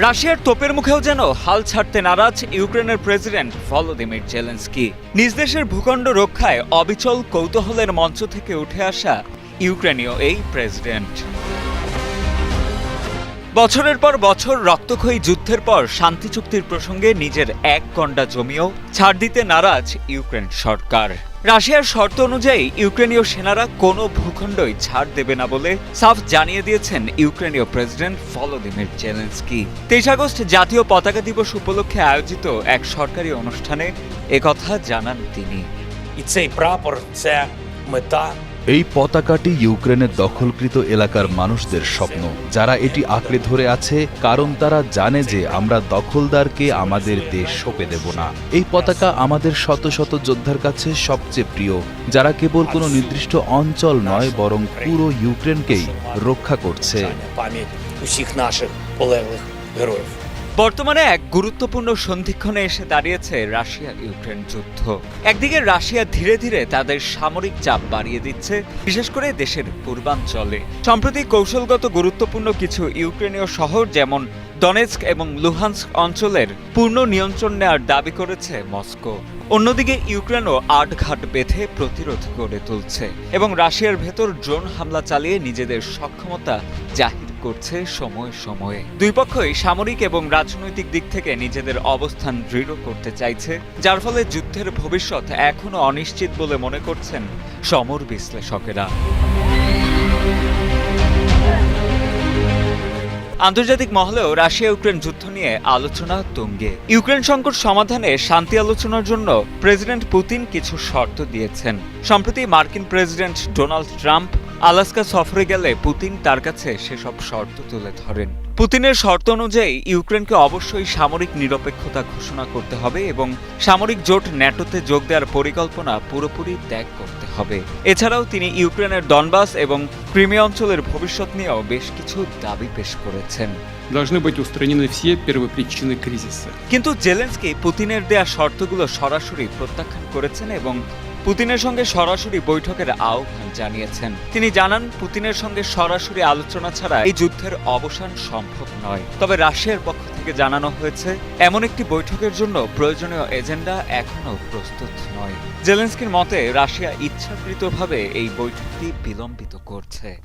রাশিয়ার তোপের মুখেও যেন হাল ছাড়তে নারাজ ইউক্রেনের প্রেসিডেন্ট ভলোদিমির জেলেন্সকি। নিজ দেশের ভূখণ্ড রক্ষায় অবিচল কৌতূহলের মঞ্চ থেকে উঠে আসা ইউক্রেনীয় এই প্রেসিডেন্ট। বছরের পর বছর রক্তক্ষয়ী যুদ্ধের পর শান্তি চুক্তির প্রসঙ্গে নিজের এক গন্ডা জমিও ছাড় দিতে নারাজ ইউক্রেন সরকার। রাশিয়ার শর্ত অনুযায়ী ইউক্রেনীয় সেনারা কোনো ভূখণ্ডই ছাড় দেবে না বলে সাফ জানিয়ে দিয়েছেন ইউক্রেনীয় প্রেসিডেন্ট ফলোদিমের চ্যালেঞ্জ কি তেইশ আগস্ট জাতীয় পতাকা দিবস উপলক্ষে আয়োজিত এক সরকারি অনুষ্ঠানে একথা জানান তিনি। ইচ্ছে প্রাপর মেতা এই পতাকাটি ইউক্রেনের দখলকৃত এলাকার মানুষদের স্বপ্ন। যারা এটি আঁকড়ে ধরে আছে, কারণ তারা জানে যে আমরা দখলদারকে আমাদের দেশ সঁপে দেব না। এই পতাকা আমাদের শত শত যোদ্ধার কাছে সবচেয়ে প্রিয়, যারা কেবল কোনো নির্দিষ্ট অঞ্চল নয়, বরং পুরো ইউক্রেনকেই রক্ষা করছে। বর্তমানে এক গুরুত্বপূর্ণ সন্ধিক্ষণে এসে দাঁড়িয়েছে রাশিয়া ইউক্রেন যুদ্ধ। একদিকে রাশিয়া ধীরে ধীরে তাদের সামরিক চাপ বাড়িয়ে দিচ্ছে, বিশেষ করে দেশের পূর্বাঞ্চলে। সম্প্রতি কৌশলগত গুরুত্বপূর্ণ কিছু ইউক্রেনীয় শহর যেমন ডনেস্ক এবং লুহান্স্ক অঞ্চলের পূর্ণ নিয়ন্ত্রণ নেওয়ার দাবি করেছে মস্কো। অন্যদিকে ইউক্রেনও আটঘাট বেঁধে প্রতিরোধ করে তুলছে এবং রাশিয়ার ভেতর ড্রোন হামলা চালিয়ে নিজেদের সক্ষমতা জাহির করছে সময়ে সময়ে। দুই পক্ষই সামরিক এবং রাজনৈতিক দিক থেকে নিজেদের অবস্থান দৃঢ় করতে চাইছে, যার ফলে যুদ্ধের ভবিষ্যৎ এখনও অনিশ্চিত বলে মনে করছেন সমর বিশ্লেষকেরা। আন্তর্জাতিক মহলেও রাশিয়া ইউক্রেন যুদ্ধ নিয়ে আলোচনা তুঙ্গে। ইউক্রেন সংকট সমাধানে শান্তি আলোচনার জন্য প্রেসিডেন্ট পুতিন কিছু শর্ত দিয়েছেন। সম্প্রতি মার্কিন প্রেসিডেন্ট ডোনাল্ড ট্রাম্প আলাস্কা সফরে গেলে পুতিন তার কাছে সেসব শর্ত তুলে ধরেন। পুতিনের শর্ত অনুযায়ী ইউক্রেনকে অবশ্যই সামরিক নিরপেক্ষতা ঘোষণা করতে হবে এবং সামরিক জোট ন্যাটোতে যোগ দেওয়ার পরিকল্পনা পুরোপুরি ত্যাগ করতে হবে। এছাড়াও তিনি ইউক্রেনের ডনবাস এবং ক্রিমিয়া অঞ্চলের ভবিষ্যৎ নিয়েও বেশ কিছু দাবি পেশ করেছেন। কিন্তু জেলেন্সকি পুতিনের দেয়া শর্তগুলো সরাসরি প্রত্যাখ্যান করেছেন এবং পুতিনের সঙ্গে সরাসরি বৈঠকের আহ্বান জানিয়েছেন। তিনি জানান, পুতিনের সঙ্গে সরাসরি আলোচনা ছাড়া এই যুদ্ধের অবসান সম্ভব নয়। তবে রাশিয়ার পক্ষ থেকে জানানো হয়েছে, এমন একটি বৈঠকের জন্য প্রয়োজনীয় এজেন্ডা এখনও প্রস্তুত নয়। জেলেন্সকির মতে, রাশিয়া ইচ্ছাকৃতভাবে এই বৈঠকটি বিলম্বিত করছে।